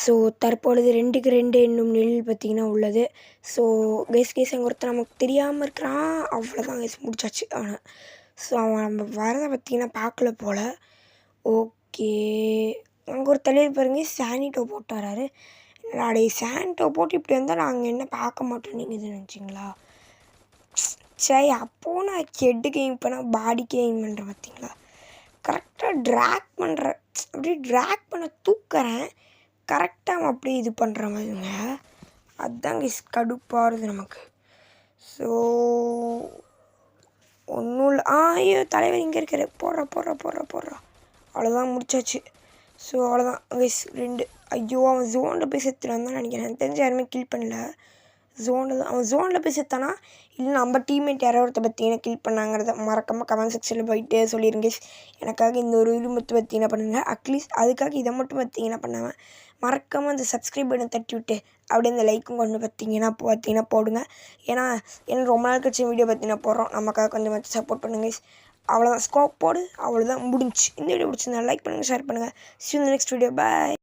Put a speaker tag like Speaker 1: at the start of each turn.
Speaker 1: So தற்பொழுது ரெண்டுக்கு ரெண்டு என்னும் நிலையில் பார்த்தீங்கன்னா உள்ளது. ஸோ கேஸ் கேஸ் அங்கே ஒருத்தர் நமக்கு தெரியாமல் இருக்கிறான். அவ்வளோதான் கேஸ் முடிச்சாச்சு. அவனை ஸோ அவன் நம்ம வரதை பார்த்தீங்கன்னா பார்க்கல போல். ஓகே அங்கே ஒரு தலைவர் பாருங்க சானிட்டோ போட்டு வராரு. என்னடா சானிட்டோ போட்டு இப்படி வந்தால் நாங்கள் என்ன பார்க்க மாட்டோம் நீங்கள் இது நினச்சிங்களா? சரி அப்போது நான் ஹெட்டு கேம் பண்ணால் பாடி கேம் பண்ணுறேன் பார்த்தீங்களா? கரெக்டாக ட்ராக் பண்ணுறேன் அப்படியே ட்ராக் பண்ண தூக்குறேன். கரெக்டாக அப்படியே இது பண்ணுற மாதிரிங்க. அதுதாங்க கடுப்பாகுது நமக்கு. ஸோ ஒன்றும் இல்லை. ஆ ஐயோ தலைவர் இங்கே இருக்காரு. போடுறா போடுறா போடுறா போடுறா. அவ்வளோதான் முடிச்சாச்சு. ஸோ அவ்வளோதான் கைஸ் ரெண்டு. ஐயோ அவன் ஜோனில் போய் செத்துறான் தான் நினைக்கிறேன். எனக்கு தெரிஞ்சு யாருமே கில் பண்ணல. ஜோனில் தான். அவன் ஜோனில் போய் செத்தானா? இல்லை நம்ம டீம்மேட் யாரோ ஒருத்த பார்த்தீங்கன்னா கில் பண்ணாங்கிறத மறக்காமல் கமெண்ட் செக்ஷனில் போயிட்டு சொல்லிடுங்க எனக்காக இந்த ஒரு விரும்பத்தை பார்த்தீங்கன்னா பண்ணுங்கள் அட்லீஸ்ட் அதுக்காக இதை மட்டும் பார்த்தீங்கன்னா பண்ணாமல் மறக்காமல் அந்த சப்ஸ்கிரைப் பண்ண தட்டி விட்டு அப்படியே அந்த லைக்கும் கொண்டு பார்த்தீங்கன்னா பார்த்தீங்கன்னா போடுங்க. ஏன்னா ஏன்னா ரொம்ப நாள் கழிச்சு வீடியோ பார்த்தீங்கன்னா போடுறோம். நமக்காக கொஞ்சம் வச்சு சப்போர்ட் பண்ணுங்க அவ்வளோதான் ஸ்கோப் போடு. அவ்வளோதான் முடிஞ்சு இந்த வீடியோ பிடிச்சிருந்தா லைக் பண்ணுங்கள் ஷேர் பண்ணுங்கள் சி இந்த நெக்ஸ்ட் வீடியோ பாய்